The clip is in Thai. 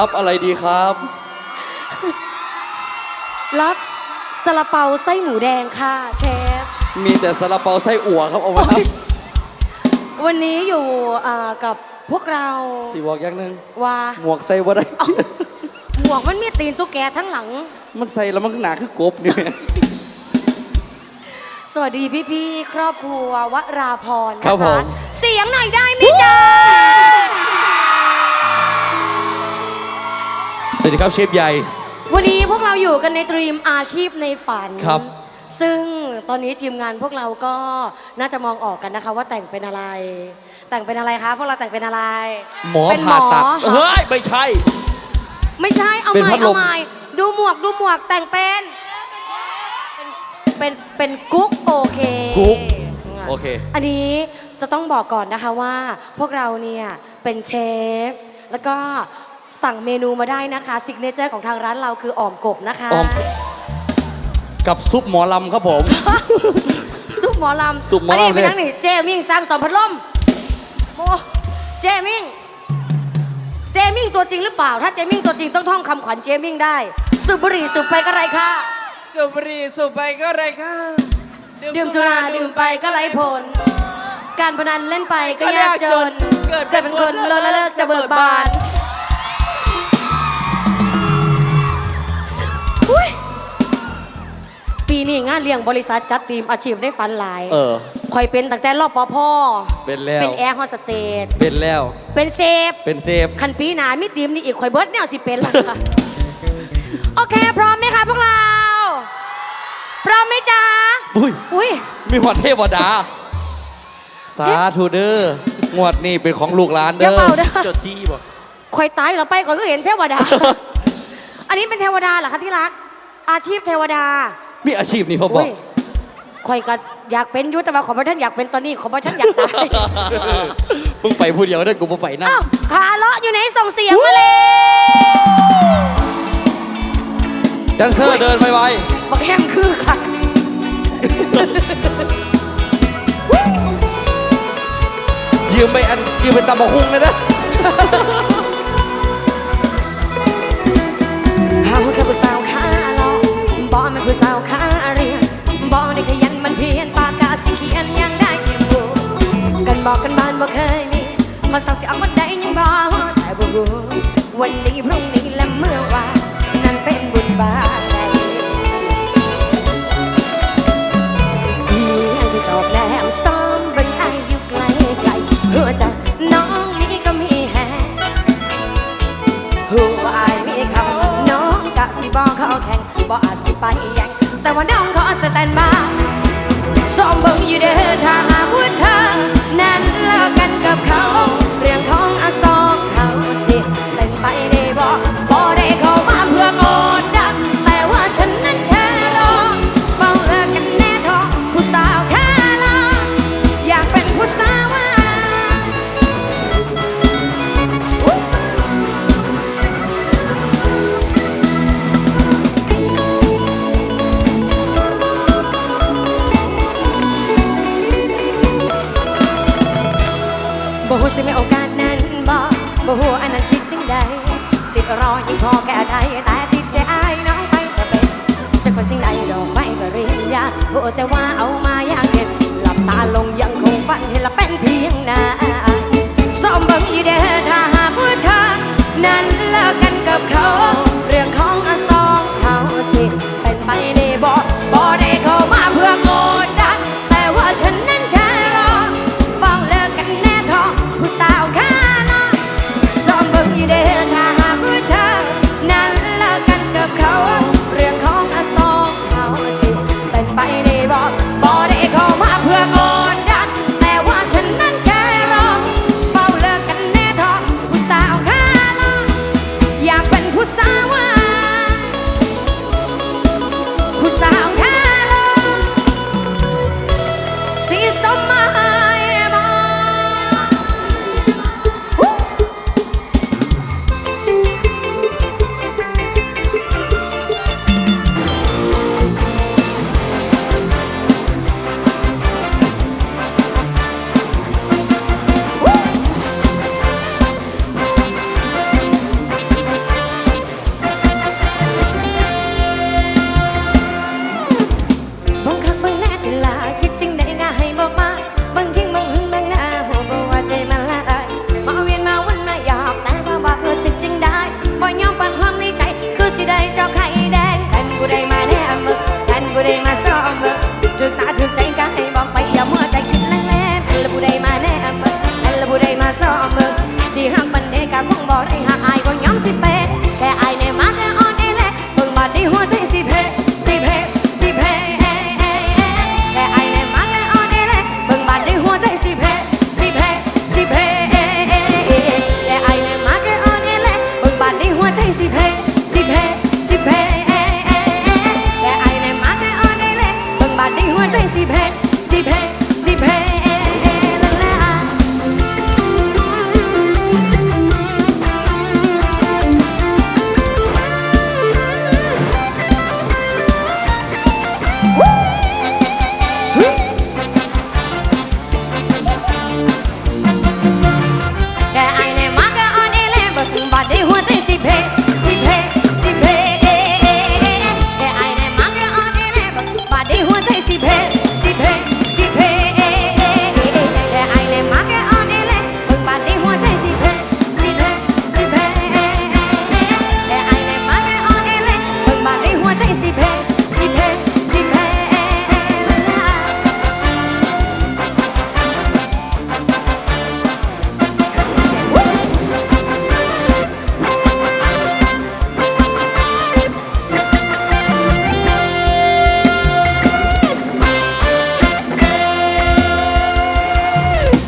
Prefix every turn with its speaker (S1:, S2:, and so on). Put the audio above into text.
S1: รับอะไรดีครับ รั
S2: บ
S1: ซาลาเปาไส้หมูแดงค่ะเชฟ
S2: มีแต่ซาลาเปาไส้อั่วครับเอาไว้ครับ
S1: วันนี้อยู่กับพวกเรา
S2: สีวอกอยักนึง
S1: ว่า
S2: หมวกใส่บ่ได้
S1: หมวกมันมีตีนตุ๊กแกทั้งหลัง
S2: มันใส่แล้วมันหนาคือกบเนี่ย
S1: สวัสดีพี่พี่ครอบครัววราพรนะ
S2: ครัะบ
S1: เสียงหน่อยได้ไหมจ๊ะ
S2: สวัสดีครับเชฟใหญ่
S1: วันนี้พวกเราอยู่กันในตรีมอาชีพในฝัน
S2: ครับ
S1: ซึ่งตอนนี้ทีมงานพวกเราก็น่าจะมองออกกันนะคะ ว่าแต่งเป็นอะไร แต่งเป็นอะไรคะพวกเราแต่งเป็นอะไร
S2: หมอ
S1: เป็นหม
S2: ผ่า
S1: อ
S2: ตัดเฮ้ย ไม่ใช่
S1: ไม่ใช่เอา
S2: เป็น
S1: ใหม่
S2: พัดล
S1: เอา
S2: ม
S1: ใหม่ดูหมวกดูหมวกแต่งเป็นเป็นเป็นกุ๊กโอเค
S2: กุ๊กโอเค
S1: อันนี้จะต้องบอกก่อนนะคะว่าพวกเราเนี่ยเป็นเชฟ แล้วก็ สั่งเมนูมาได้นะคะซิกเนเจอร์ของทางร้านเราคืออ่อมกบนะคะ
S2: อ่อม กับซุปหมอลำครับผม
S1: ซุปหมอลำ
S2: ซุปหมอลำ
S1: นนี้เป็น
S2: เลย
S1: ทั้งนี่เจมิ่งสร้างสอนพัดลมโมเจมิ่ง เจมิ่งตัวจริงหรือเปล่า ถ้าเจมิ่งตัวจริงต้องท่องคำขวัญเจมิ่งได้สูบบุหรี่สูบไปก็ไรค่ะ
S3: สูบบุหรี่สูบไปก็ไรค่ะ
S1: ดื่มสุราดื่มไปก็ไรผล การพนันเล่นไปก็ยากจน
S3: เกิด
S1: เกิดเป็นคนเลิศเลิศจะเบิกบาน ปีนี้งานเลี้ยงบริษัทจัดทีมอาชีพได้ฝันหลาย
S2: เออ
S1: คอยเป็นตั้งแต่รอบปภ
S2: เป็นแล้ว
S1: เป็นแอร์โฮสเตส
S2: เป็นแล้ว
S1: เป็นเซฟ
S2: เป็นเซฟ
S1: คันปีหนามีทีมนี่อีกคอยเบิร์ดแนวสิเป็นล่ะค่ะ โอเค พร้อมไหมคะพวกเรา พร้อมไหมจ๊ะ
S2: อุ้ย
S1: อุ้ย
S2: มีหวัดเทวดา สาธุเด้องวดนี้เป็นของลูกหลาน
S1: อย่า
S2: เด้อ
S1: เบาเด้อ
S2: จดที่บ่
S1: คอยตายเราไปคอยก็เห็นเทวดา อันนี้เป็นเทวดาเหรอคะที่รัก อาชีพเทวดา
S2: มีอาชีพนี้พ่อบอก
S1: อุ้ยคอยก็อยากเป็นอยุแต่ว่าขอพระท่านอยากเป็นตอนนี้ขอพระท่านอยากตาย
S2: มึงไปผู้เดียวได้อกูบ่ไปนะ
S1: อ้าวขาเลาะอยู่ไหนส่งเสียงมาเลย
S2: แดนเซอร์เดินไว
S1: บักแฮมคือคัก
S2: ๆยืมไปอันยืมไปตำบักหุ่งเลยนะ
S1: คือผู้สาวขาเลาะบ่มันผู้สาวขาเรียนบ่ได้ขยันมันเพียนปากกาสิเขียนยังได้เพียงรู้กันบอกกันบ้านบ่เคยมีมาสั่งสิเอามาได้ยังบ่แต่บ่รู้วันนี้พรุ่งนี้และเมื่อวานนั้นเป็นบุญบารใดพี่ยังที่ชอบแนมซ้อมบิ่งไอายอยู่ไกลไกลหัวใจน้อง ไปแย่งแต่ว่าน้องขอสแตนบายสอมเบิ่งอยู่เด้อถ้าหากว่าเธอนั้นเลิกกันกับเขา เรื่องของอสองเขาสิเป็นไปได้บ่บ่ได้เข้ามาเพื่อกดดันแต่ว่าฉันนั้นแค่รอเฝ้าเลิกกันแน่ท้องผู้สาว พอแก่ใดแต่ติดใจอายน้องไปแต่เป็นจะคนจริงใดดอกไม้ปริญญาโอ้แต่ว่าเอามาอย่างเด็ดหลับตาลงยังคงฝันเห็นละเป็นเพียงน้าซ้อมเบิ่งอีเด้อถ้าหากว่าเธอนั้นเลิกกันกับเขา สาว อมเบิกถึกตาถึกใจก็ให้บอกไปอย่ามัวแต่คิดแรงแรงอันละผู้ใดมาแน่เบิกอันละผู้ใดมาซ้อมเบิกสิหักบันเดกะคงบอกได้หากอายก็ย้อมสิเปแค่อายเนี่ยมาแค่อ่อนเอแหละเบิ่งบาดนี้หัวใจสิเพสิเพสิเพแค่อายเนี่ยมาแค่อ่อนเอแหละเบิ่งบาดนี้หัวใจสิเพสิเพสิเพแค่อายเนี่ยมาแค่อ่อนเอแหละเบิ่งบาดนี้หัวใจสิเพสิเพสิเพ